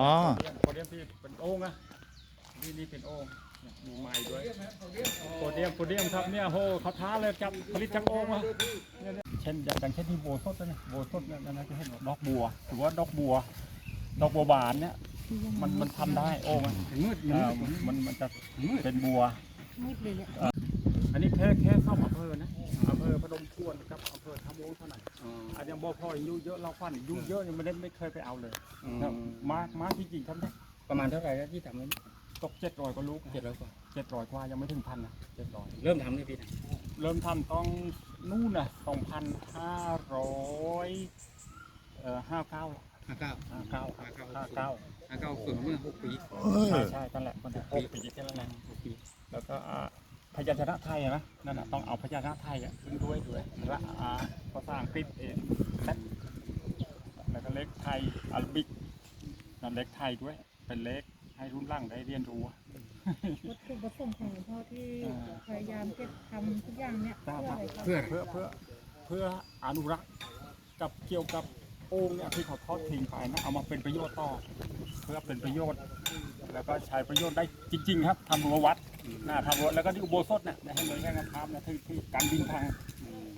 อ๋อโพเดียมที่เป็นโอ่งนะนี่นี่เป็นโอ่งเนี่ยมีไม้ด้วยโพเดียมโพเดียมครับเนี่ยโหเขาท้าเลยจับผลิตจากโอ่งมาเนี่ยเนี่ยเช่นอย่างเช่นที่โบสถนะโบสถเนี่ยนะจะเห็นว่าดอกบัวถือว่าดอกบัว ดอกบัวบานเนี่ยมันมันทำได้โอ่งอะมืดมันมันจะเป็นบัวมืดเลยเนี่ยอันนี้แค่แค่เข้าอำเภอ พออายุเยอะเราฟันอายุเยอะยังไม่ได้ไม่เคยไปเอาเลยครับมามาจริงๆครับเนี่ยประมาณเท่าไหร่แล้วที่ทำนั้นตกเจ็ดร้อยกว่าลูกเจ็ดร้อยกว่าเจ็ดร้อยกว่ายังไม่ถึงพันนะเจ็ดร้อยเริ่มทำในปีไหนเริ่มทำต้องนู่นน่ะสองพันห้าร้อยเอ่อห้าเก้าห้าเก้าห้าเก้าห้าเก้าห้าเก้าเกิดเมื่อหกปีใช่ใช่นั่นแหละคนละหกปีแค่นั้นแหละหกปีแล้วก็อ่าพยัญชนะไทยอะนะนั่นน่ะต้องเอาพยัญชนะไทยอะขึ้นด้วยด้วยและอ่าภาษาอังกฤษเองแซดแล้ว ก็เลขไทยอัลบิกนั่นเลขไทยด้วย เป็นเลขให้รุ่นหล่างได้เรียนรู้อะวัตถุประสงค์ของหลวงพ่อที่พยายามเก็บทำทุกอย่างเนี่ยเพื่ออะไรครับ เพื่ออะไรเพื่อเพื่อเพื่ออนุรักษ์กับเกี่ยวกับโอ่งเนี่ยที่เขาทอดทิ้งไปนะเอามาเป็นประโยชน์ต่อ เพื่อเป็นประโยชน์ แล้วก็ใช้ประโยชน์ได้จริง ๆ ครับทำรั้ววัดนะทำรั้วแล้วก็ที่อุโบสถเนี่ยนะให้เลยแค่กระพามนะที่ที่การดินพัง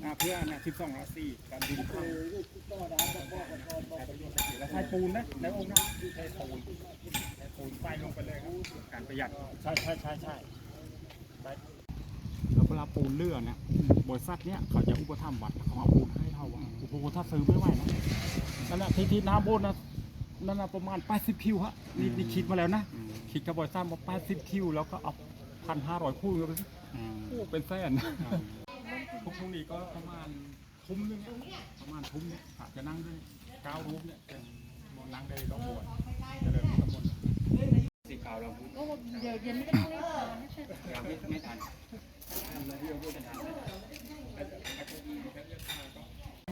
นะเพื่อเนี่ยที่สองราศีการดินพังแล้วใช้ปูนนะในองค์นะใช้ปูนใช้ปูนใส่ลงไปเลยครับการประหยัดใช่ใช่ใช่ใช่ได้แล้วเวลาปูนเลื่อนเนี่ยบริษัทเนี่ยเขาจะอุปถัมภ์วัดเขาเอาปูนให้เราอะโอ้โหถ้าซื้อไม่ไหวนะนั่นแหละที่ที่น้ำโบนนะนั่นนะประมาณ 80 คิวฮะนี่นี่คิดมาแล้วนะคิดกับบริษัทว่า80 คิว แล้วก็เอาพันห้าร้อยคู่กันไปสิโอ้เป็นแสนทุกพรุ่งนี้ก็ประมาณทุ่มหนึงอะประมาณทุ่มเนี่ยอาจจะนั่งด้วยเก้ารูปเนี่ยจะมอง นั่งได้รอบบวชจะเดินข้างบนสีขาวเราก็เดี๋ยวเย็นนี้ก็ต้องรีบทานให้เร็จเราไม่ไม่ทัน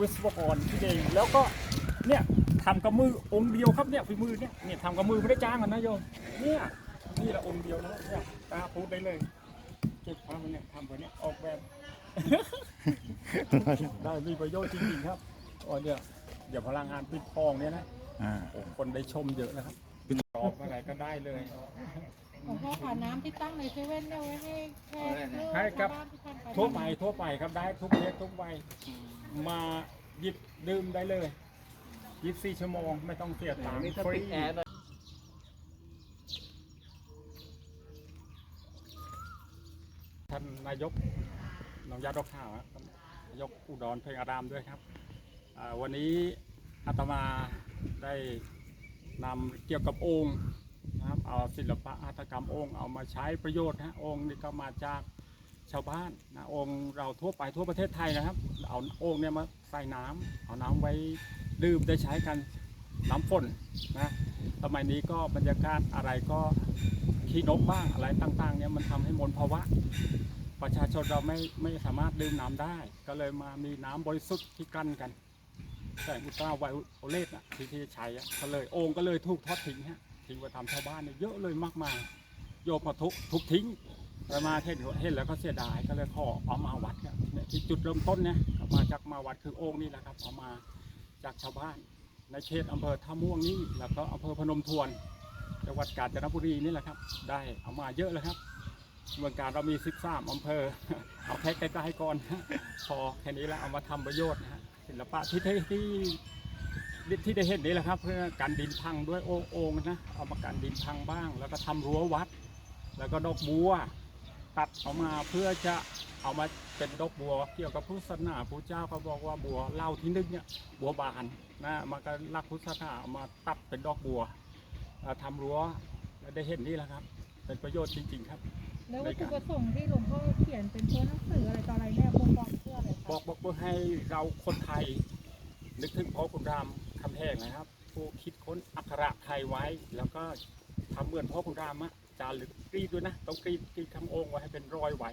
วิศวกรที่เองแล้วก็เนี่ยทำกับมือองค์เดียวครับเนี่ยฝีมือเนี่ยเนี่ยทำกับมือไม่ได้จ้างกันนะโยมเนี่ยนี่ละองค์เดียวนะเนี่ยตาพูดได้เลยเก็บความเนี่ยทำไปเนี่ยออกแบบได้มีประโยชน์จริงๆครับอ๋อเนี่ยเดี๋ยวพลังงานปิดทองเนี่ยนะ อ่าโอ้คนได้ชมเยอะนะครับตอบอะไรก็ได้เลยหลวงพ่อผ่านน้ำที่ตั้งในเซเว่นเนี่ยไว้ให้แค่เพื่อให้กับ ชาวบ้านที่ท่านไปทั่วไปทั่วไปครับได้ทุกเพศทุกวัยมาหยิบดื่มได้เลย24ชั่วโมงไม่ต้องเสียตังค์ฟรีท่านนายกน้องยาดอกข้าวครับนายกอุดรเพลงอารามด้วยครับอ่าวันนี้อาตมา ได้นำเกี่ยวกับองค์นะครับเอาศิลปะหัตถกรรมองค์เอามาใช้ประโยชน์นะองค์นี่ก็มาจากชาวบ้านนะองค์เราทั่วไปทั่วประเทศไทยนะครับ เอาองค์เนี่ยมาใส่น้ำเอาน้ำไว้ดื่มได้ใช้กันน้ำฝนนะสมัยนี้ก็บรรยากาศอะไรก็ขี้นกบ้างอะไรต่างๆเนี่ยมันทำให้มลภาวะ ประชาชนเราไม่ไม่สามารถดื่มน้ำได้ ก็เลยมามีน้ำบริสุทธิ์ที่กั้นกัน แสงอุตราไวโอเลตอะที่ที่ใช้อะก็เลยองค์ก็เลยถูกทอดทิ้งฮะทิ้งไว้ทำชาวบ้านเนี่ยเยอะเลยมากมายโยมมาทุกทุกทิ้งแต่มาเห็นเห็นแล้วก็เสียดายก็เลยขอเอามาวัดเนี่ยเนี่ยที่จุดเริ่มต้นเนี่ยเอามาจากมาวัดคือโอ่งนี่แหละครับเอามาจากชาวบ้าน ในเขตอำเภอท่าม่วงนี่แล้วก็อำเภอพนมทวนจังหวัดกาญจนบุรีนี่แหละครับ ได้เอามาเยอะเลยครับเมืองการเรามี 13อำเภอ เอาแค่ใกล้ๆก่อน พอแค่นี้แล้วเอามาทำประโยชน์นะฮะ ศิลปะที่ที่ที่ที่ได้เห็นนี้แหละครับ เพื่อการดินพังด้วยโอ่งโอ่งนะเอามากันดินพังบ้าง แล้วก็ทำรั้ววัด แล้วก็ดอกบัวตัดออกมาเพื่อจะเอามาเป็นดอกบัว เกี่ยวกับพุทธศาสนาพระเจ้าเขาบอกว่าบัวเล่าที่นึงเนี่ยบัวบานนะมันก็รักพุทธศาสนาเอามาตัดเป็นดอกบัวเอ่อทำรั้วได้เห็นนี่แหละครับ เป็นประโยชน์จริง ๆ ครับ แล้ววัตถุประสงค์ที่หลวงพ่อเขียนเป็นตัวหนังสืออะไรต่ออะไรเนี่ยบ่งบอกเพื่ออะไรบคะอกบอกเพื่อให้เราคนไทย นึกถึงพ่อคุณรามคำแหงนะครับ ผู้คิดค้นอักขระไทยไว้ แล้วก็ทำเหมือนพ่อคุณรามอะจารึกกรีดด้วยนะต้องกรีดกรีดคำองค์ไว้ให้เป็นรอยไว้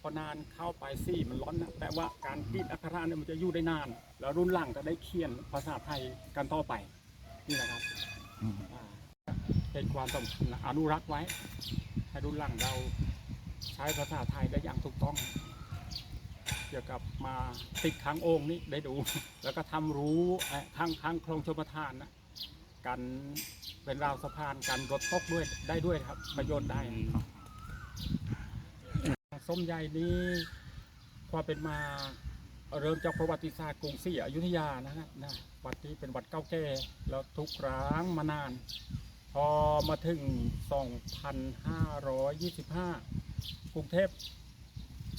พอนานเข้าไปซี่มันร้อนนะแต่ว่าการกรีดอักขระเนี่ยมันจะอยู่ได้นาน แล้วรุ่นหลังก็ได้เขียนภาษาไทยกันต่อไปนี่แหละครับอ่าเป็นความสำคัญนะอนุรักษ์ไว้ ให้รุ่นหลังเราใช้ภาษาไทยได้อย่างถูกต้อง เกี่ยวกับมาติดค้างโอ่งนี่ได้ดู แล้วก็ทำรู้เอ่อข้างข้างคลองชมทานนะกันเป็นราวสะพานกันรถตกด้วยได้ด้วยครับ ประโยชน์ได้ส้มใหญ่นี้ความเป็นมาเริ่มจากประวัติศาสตร์กรุงศรีอยุธยานะฮะนะวัดนี้เป็นวัดเก่าแก่แล้วทุกร้างมานาน พอมาถึง 2525 กรุงเทพ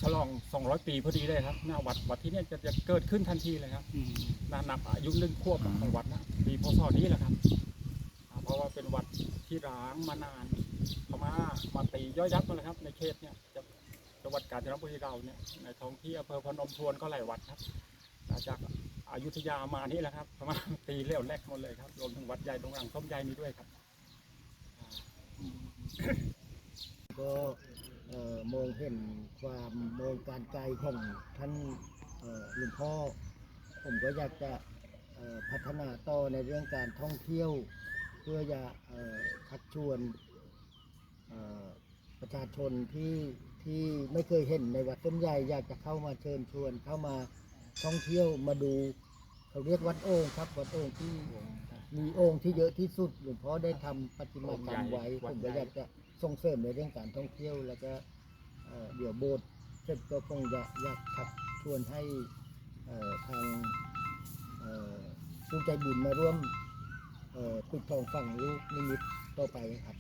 ฉลอง 200 ปีพอดีเลยครับ หน้าวัดวัดที่เนี่ยจะจะเกิดขึ้นทันทีเลยครับนานับอายุหนึ่งควบของวัดนะปีพศนี้แหละครับอ่าเพราะว่าเป็นวัดที่ร้างมานานพม่ามาตีย่อยยับมาเลยครับ ในเขตเนี่ยจะจังหวัดกาญจนบุรีเราเนี่ยในท้องที่อำเภอพนมทวนก็หลายวัดครับมาจากอายุทยามานี่แหละครับพม่าตีเลี้ยวแรกหมดเลยครับรวมถึงวัดใหญ่ตรงหลังส้มใหญ่นี้ด้วยครับ ก็มองเห็นความมองการไกลของท่านหลวงพ่อ ผมก็อยากจะพัฒนาต่อในเรื่องการท่องเที่ยว เพื่อจะชักชวนประชาชนที่ที่ไม่เคยเห็นในวัดต้นใหญ่อยากจะเข้ามาเชิญชวนเข้ามาท่องเที่ยวมาดูเขาเรียกวัดโอ่งครับวัดโอ่งที่ มีโอ่งที่เยอะที่สุดหลวงพ่อได้ทำปฏิมากรรมไว้วัผดมใหญ่ ก็อยากจะส่งเสริมในเรื่องการท่องเที่ยว แล้วก็เอ่อเดี๋ยวโบสถ์เสร็จก็คงจะอยากชักชวนให้เอ่อทางเอ่อผู้ใจบุญมาร่วมเอ่อปิดทองฝั่งลูกนิมิตต่อไปครับ